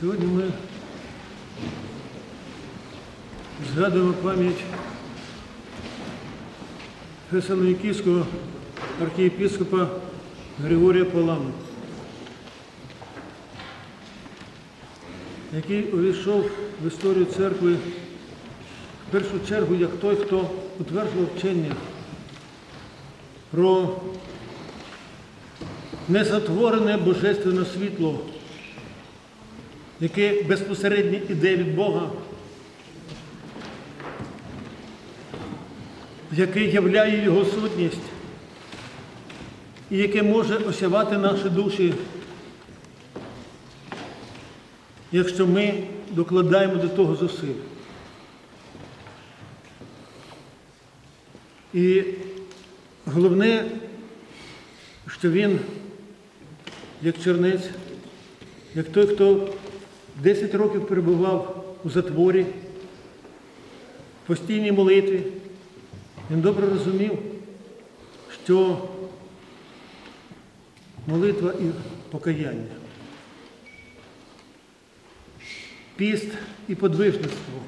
Сьогодні ми згадуємо пам'ять Фесалонікійського архієпископа Григорія Палами, який увійшов в історію церкви в першу чергу як той, хто утверджував вчення про незатворене божественне світло, яке безпосередньо іде від Бога, яке являє Його сутність і яке може осявати наші душі, якщо ми докладаємо до того зусиль. І головне, що він, як чернець, як той, хто 10 років перебував у затворі, в постійній молитві, він добре розумів, що молитва і покаяння, піст і подвижництво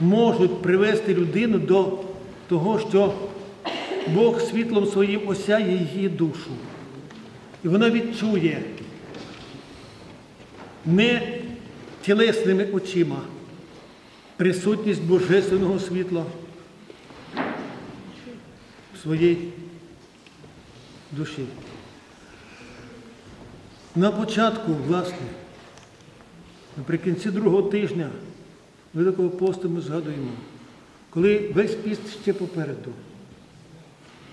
можуть привести людину до того, що Бог світлом своїм осяє її душу. І вона відчує не тілесними очима присутність Божественного світла в своїй душі. На початку, власне, наприкінці другого тижня Великого посту ми згадуємо, коли весь піст ще попереду,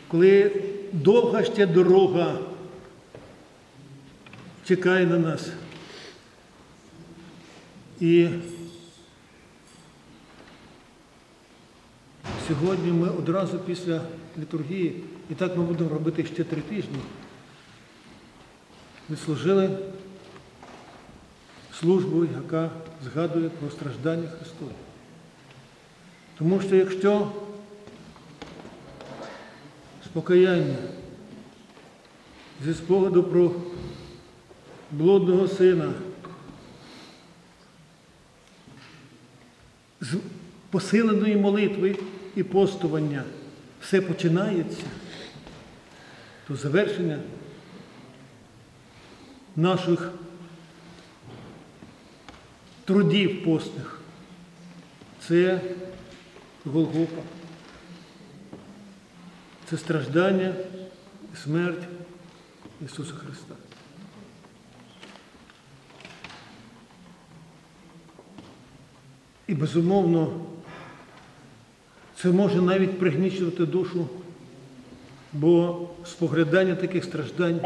коли довга ще дорога чекає на нас. І сьогодні ми одразу після літургії, і так ми будемо робити ще три тижні, відслужили службу, яка згадує про страждання Христові. Тому що якщо спокаяння зі спогаду про блудного сина, з посиленої молитви і постування все починається, то завершення наших трудів постних це Голгофа. Це страждання і смерть Ісуса Христа. І безумовно, це може навіть пригнічувати душу, бо споглядання таких страждань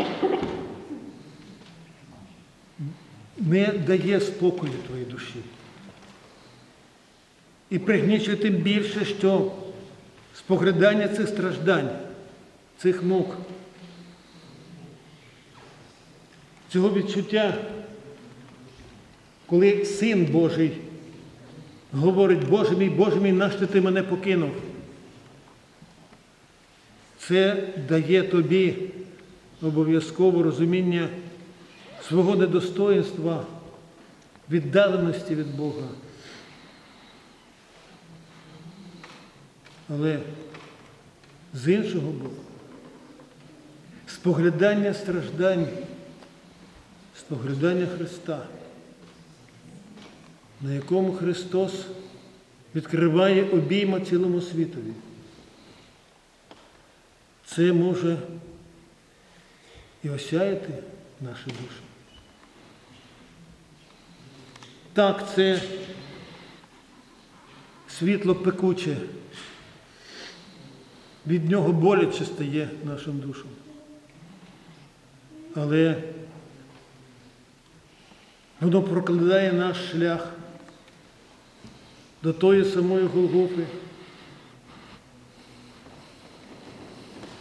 не дає спокою твоїй душі. І пригнічує тим більше, що споглядання цих страждань, цих мук, цього відчуття, коли Син Божий говорить, Боже мій, Боже мій, нащо ти мене покинув? Це дає тобі обов'язково розуміння свого недостоїнства, віддаленості від Бога. Але з іншого боку, споглядання страждань, споглядання Христа, на якому Христос відкриває обійма цілому світові. Це може і осяяти наші душі. Так, це світло пекуче, від нього боляче стає нашим душам. Але воно прокладає наш шлях до тої самої Голгофи,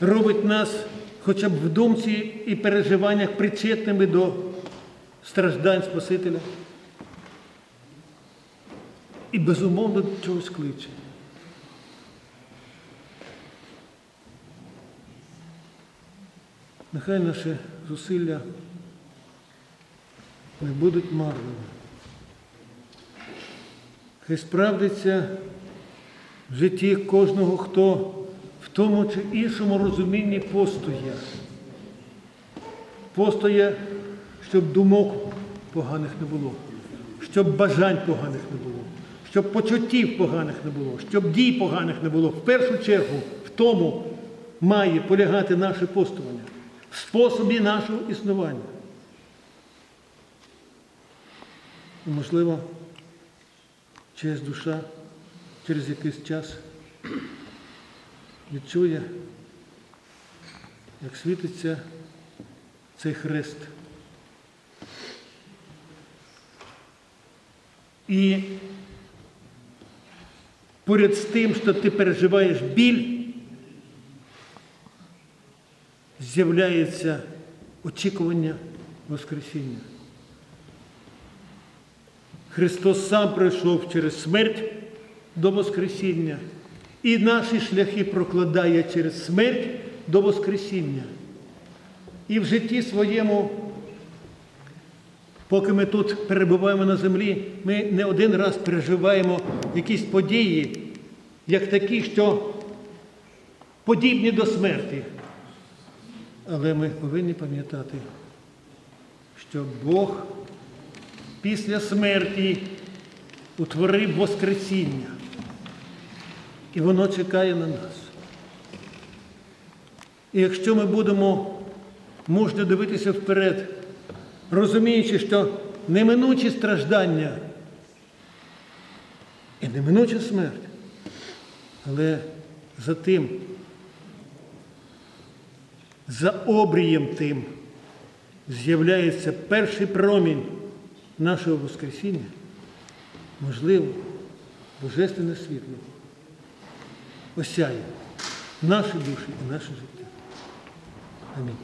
робить нас хоча б в думці і переживаннях причетними до страждань Спасителя. І безумовно до чогось кличе. Нехай наші зусилля не будуть марними. Хай справдиться в житті кожного, хто в тому чи іншому розумінні постоє. Постоє, щоб думок поганих не було, щоб бажань поганих не було, щоб почуттів поганих не було, щоб дій поганих не було. В першу чергу в тому має полягати наше постування, в способі нашого існування. Можливо, чиясь душа через якийсь час відчує, як світиться цей хрест. І поряд з тим, що ти переживаєш біль, з'являється очікування Воскресіння. Христос сам пройшов через смерть до Воскресіння і наші шляхи прокладає через смерть до Воскресіння. І в житті своєму, поки ми тут перебуваємо на землі, ми не один раз переживаємо якісь події, як такі, що подібні до смерті. Але ми повинні пам'ятати, що Бог після смерті утворив Воскресіння. І воно чекає на нас. І якщо ми будемо мужньо дивитися вперед, розуміючи, що неминучі страждання і неминуча смерть, але за тим, за обрієм тим з'являється перший промінь нашого Воскресіння, можливо, Божественне світло осяє наші душі і наше життя. Амінь.